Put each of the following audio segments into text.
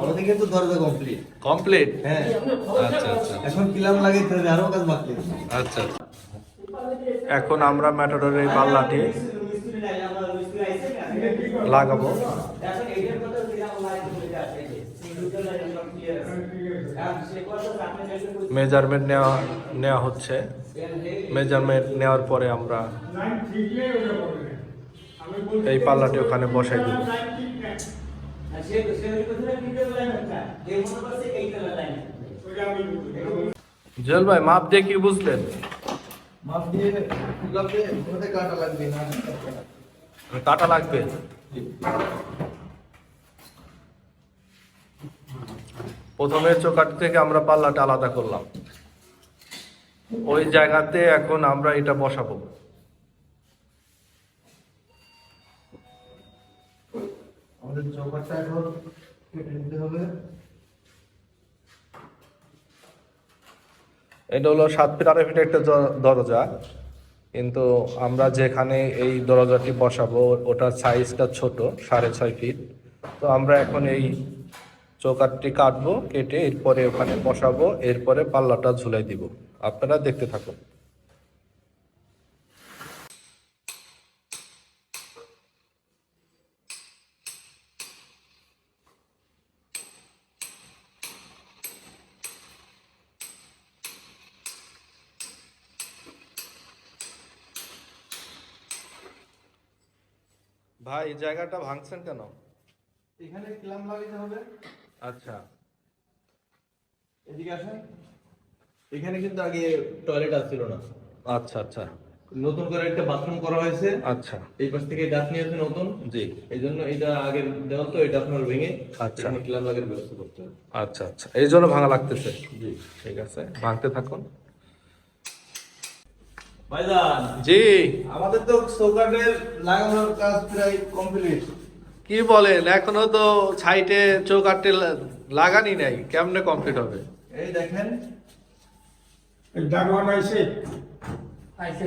আমাদের কিন্তু দরজা কমপ্লিট কমপ্লিট হ্যাঁ। আচ্ছা আচ্ছা। এখন কিলাম লাগাইতে হবে আরও কাজ বাকি আচ্ছা আচ্ছা। এখন আমরা ম্যাটাডোরের এই পাল্লাটি লাগাবো। মেজারমেন্ট নেওয়া নেওয়া হচ্ছে। মেজারমেন্ট নেওয়ার পরে আমরা এই পাল্লাটি ওখানে বসাই দেবো। জল ভাই মাপ দিয়ে কি বুঝলেন? মাপ দিয়ে কিলাম দিয়ে কাটা লাগবে না। কাটা লাগবে? প্রথমে চোকাট থেকে আমরা পাল্লাটা আলাদা করলাম। ওই জায়গাতে এখন আমরা এটা বসাবো। আমাদের চৌকাটটা এখন কেটে নিতে হবে। এটা হলো সাত ফিট আড়াই ফিট একটা দরজা। কিন্তু আমরা যেখানে এই দরজাটি বসাবো ওটার সাইজটা ছোট, সাড়ে ছয় ফিট। তো আমরা এখন এই চৌকাটটি কাটবো, কেটে এরপরে ওখানে বসাবো, এরপরে পাল্লাটা ঝুলাই দিব। আপনারা দেখতে থাকুন। ভাই জায়গাটা ভাঙছেন কেন? এখানে কিলাম লাগাইতে হবে। আচ্ছা। এদিকে আসেন। এখানে কিন্তু আগে টয়লেট আসছিল না। আচ্ছা আচ্ছা। নতুন করে একটা বাথরুম করা হয়েছে। আচ্ছা। এই পাশ থেকে গাছ নিয়ে আসছে নতুন। জি। এই জন্য এটা আগের দেওয়াল তো এটা আপনার ভেঙে আচ্ছা। কিলাম লাগার ব্যবস্থা করতে হবে। আচ্ছা আচ্ছা। এই জন্য ভাঙা লাগতেছে। জি। ঠিক আছে। ভাঙতে থাকুন। ভাইজান। জি। আমাদের তো চৌকাটের লাগানোর কাজ প্রায় কমপ্লিট কি বলেন এখনও তো সাইটে চৌকাটে লাগানি নাই কেমনে কমপ্লিট হবে? এই দেখেন। ডাক বানাইছে আইছে।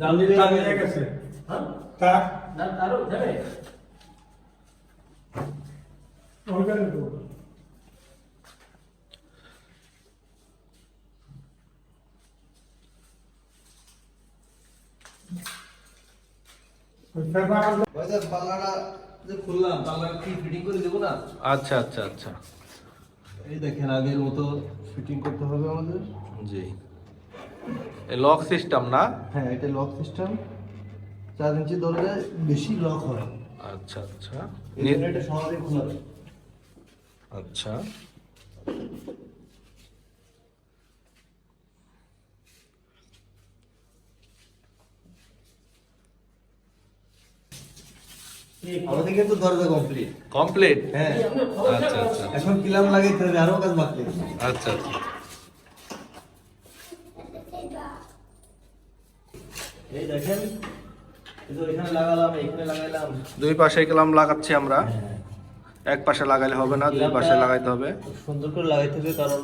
দামি তার গেছে। হ্যাঁ? তার না তারও যাবে। ওখানে তো ওই ফেব্রুয়ারি ভাইজান পাল্লাটা যে খুললাম পাল্লাটা কি ফিটিং করে দেবো না আচ্ছা আচ্ছা আচ্ছা। এই দেখেন আগের মতো ফিটিং করতে হবে আমাদের। জি। লক সিস্টেম না? হ্যাঁ এটা লক সিস্টেম চার ইঞ্চি দরজায় বেশি লক হয়। আচ্ছা আচ্ছা। এটা সহজে খোলা আচ্ছা। আমাদের কিন্তু দরজা কমপ্লিট কমপ্লিট হ্যাঁ। আচ্ছা আচ্ছা। এখন কিলাম লাগাইতে হবে আরও কাজ বাকি আচ্ছা আচ্ছা। এই দেখেন এই তো এখানে লাগালাম এখানে লাগাইলাম দুই পাশে গেলাম লাগাচ্ছি আমরা। এক পাশে লাগাইলে হবে না দুই পাশে লাগাইতে হবে। সুন্দর করে লাগাইতে হবে কারণ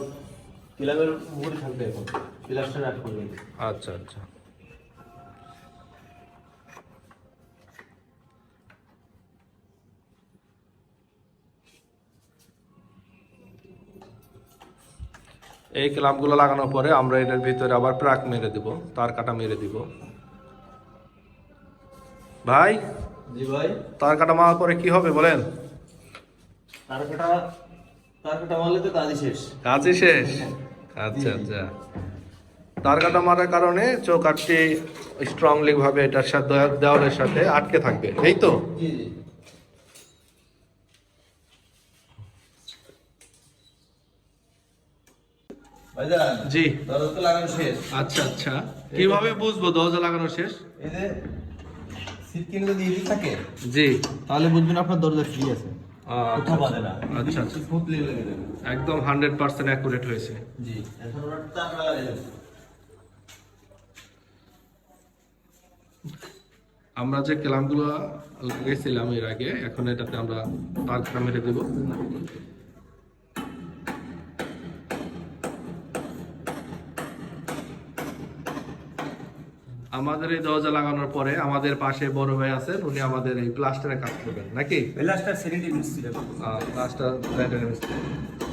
পিলামের উপরে থাকবে এখন। পিলারটা রাখ আচ্ছা আচ্ছা। এই ক্লাবগুলো লাগানোর পরে আমরা এটার ভিতরে আবার প্রাক মেরে দিব তার কাটা মেরে দিব। ভাই? জি ভাই। তার কাটা মারার পরে কি হবে বলেন? তার কাটা তার কাটা মারলে তো কাজই শেষ। কাজই শেষ? আচ্ছা আচ্ছা। তার কাটা মারার কারণে চৌকাটটি স্ট্রংলি ভাবে এটার সাথে দেওয়ালের সাথে আটকে থাকবে এই তো? জি জি। জি। দরজা তো লাগানো শেষ। আচ্ছা আচ্ছা। কীভাবে বুঝব দরজা লাগানো শেষ? এই যে যদি ইজি থাকে জি। তাহলে বুঝবেন আপনার দরজা ফ্রি আছে। আচ্ছা আচ্ছা আচ্ছা। একদম হান্ড্রেড পার্সেন্ট অ্যাকুরেট হয়েছে। জি এখন ওরা তার লাগাই আমরা যে ক্লামগুলো লাগিয়েছিলাম এর আগে এখন এটাতে আমরা তার মেরে দেবো। আমাদের এই দরজা লাগানোর পরে আমাদের পাশে বড় ভাই আছেন উনি আমাদের এই প্লাস্টারে কাজ করবেন নাকি? প্লাস্টার সেকেন্ডারি মিস্ত্রি প্লাস্টার